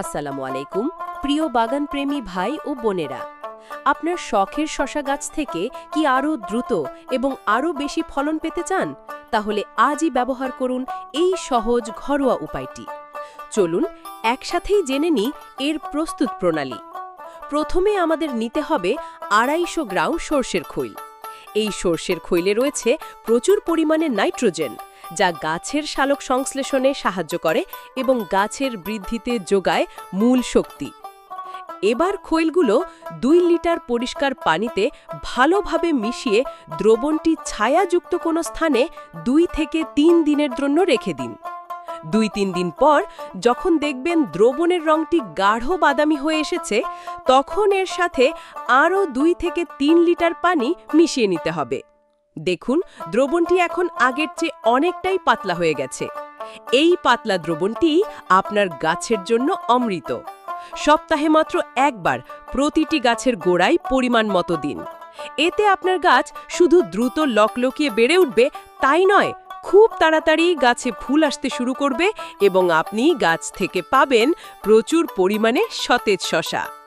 আসসালামু আলাইকুম, প্রিয় বাগানপ্রেমী ভাই ও বোনেরা। আপনার শখের শশা গাছ থেকে কি আরও দ্রুত এবং আরও বেশি ফলন পেতে চান? তাহলে আজই ব্যবহার করুন এই সহজ ঘরোয়া উপায়টি। চলুন, একসাথেই জেনে নিই এর প্রস্তুত প্রণালী। প্রথমে আমাদের নিতে হবে আড়াইশো গ্রাম সর্ষের খৈল। এই সর্ষের খৈলে রয়েছে প্রচুর পরিমাণে নাইট্রোজেন। যা গাছের শালক সংশ্লেষণে সাহায্য করে এবং গাছের বৃদ্ধিতে যোগায় মূল শক্তি। এবার খৈলগুলো দুই লিটার পরিষ্কার পানিতে ভালোভাবে মিশিয়ে দ্রবণটি ছায়াযুক্ত কোনো স্থানে দুই থেকে তিন দিনের জন্য রেখে দিন। দুই তিন দিন পর যখন দেখবেন দ্রবণের রংটি গাঢ় বাদামি হয়ে এসেছে, তখন এর সাথে আরও দুই থেকে তিন লিটার পানি মিশিয়ে নিতে হবে। দেখুন, দ্রবণটি এখন আগের চেয়ে অনেকটাই পাতলা হয়ে গেছে। এই পাতলা দ্রবণটি আপনার গাছের জন্য অমৃত। সপ্তাহে মাত্র একবার প্রতিটি গাছের গোড়ায় পরিমাণ মতো দিন। এতে আপনার গাছ শুধু দ্রুত লকলকিয়ে বেড়ে উঠবে, তাই নয়, খুব তাড়াতাড়ি গাছে ফুল আসতে শুরু করবে এবং আপনি গাছ থেকে পাবেন প্রচুর পরিমাণে সতেজ শশা।